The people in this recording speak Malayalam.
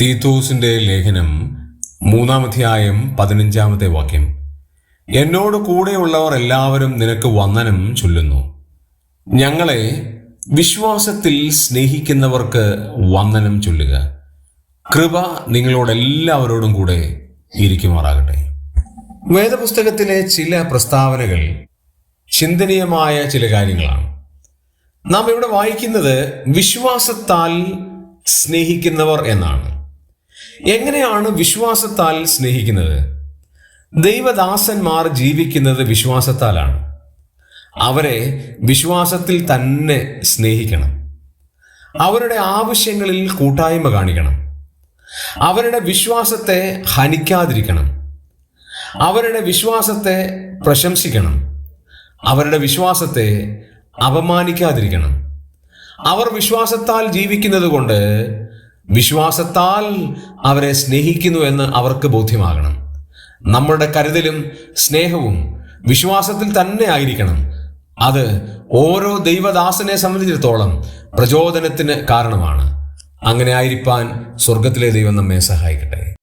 തീത്തോസിന്റെ ലേഖനം മൂന്നാം അധ്യായം പതിനഞ്ചാമത്തെ വാക്യം. എന്നോട് കൂടെയുള്ളവർ എല്ലാവരും നിനക്ക് വന്ദനം ചൊല്ലുന്നു. ഞങ്ങളെ വിശ്വാസത്തിൽ സ്നേഹിക്കുന്നവർക്ക് വന്ദനം ചൊല്ലുക. കൃപ നിങ്ങളോടെല്ലാവരോടും കൂടെ ഇരിക്കുമാറാകട്ടെ. വേദപുസ്തകത്തിലെ ചില പ്രസ്താവനകൾ ചിന്തനീയമായ ചില കാര്യങ്ങളാണ്. നാം ഇവിടെ വായിക്കുന്നത് വിശ്വാസത്താൽ സ്നേഹിക്കുന്നവർ എന്നാണ്. എങ്ങനെയാണ് വിശ്വാസത്താൽ സ്നേഹിക്കുന്നത്? ദൈവദാസന്മാർ ജീവിക്കുന്നത് വിശ്വാസത്താലാണ്. അവരെ വിശ്വാസത്തിൽ തന്നെ സ്നേഹിക്കണം. അവരുടെ ആവശ്യങ്ങളിൽ കൂട്ടായ്മ കാണിക്കണം. അവരുടെ വിശ്വാസത്തെ ഹനിക്കാതിരിക്കണം. അവരുടെ വിശ്വാസത്തെ പ്രശംസിക്കണം. അവരുടെ വിശ്വാസത്തെ അപമാനിക്കാതിരിക്കണം. അവർ വിശ്വാസത്താൽ ജീവിക്കുന്നത് കൊണ്ട് വിശ്വാസത്താൽ അവരെ സ്നേഹിക്കുന്നു എന്ന് അവർക്ക് ബോധ്യമാകണം. നമ്മളുടെ കരുതലും സ്നേഹവും വിശ്വാസത്തിൽ തന്നെ ആയിരിക്കണം. അത് ഓരോ ദൈവദാസനെ സംബന്ധിച്ചിടത്തോളം പ്രചോദനത്തിന് കാരണമാണ്. അങ്ങനെ ആയിരിക്കാൻ സ്വർഗത്തിലെ ദൈവം നമ്മെ സഹായിക്കട്ടെ.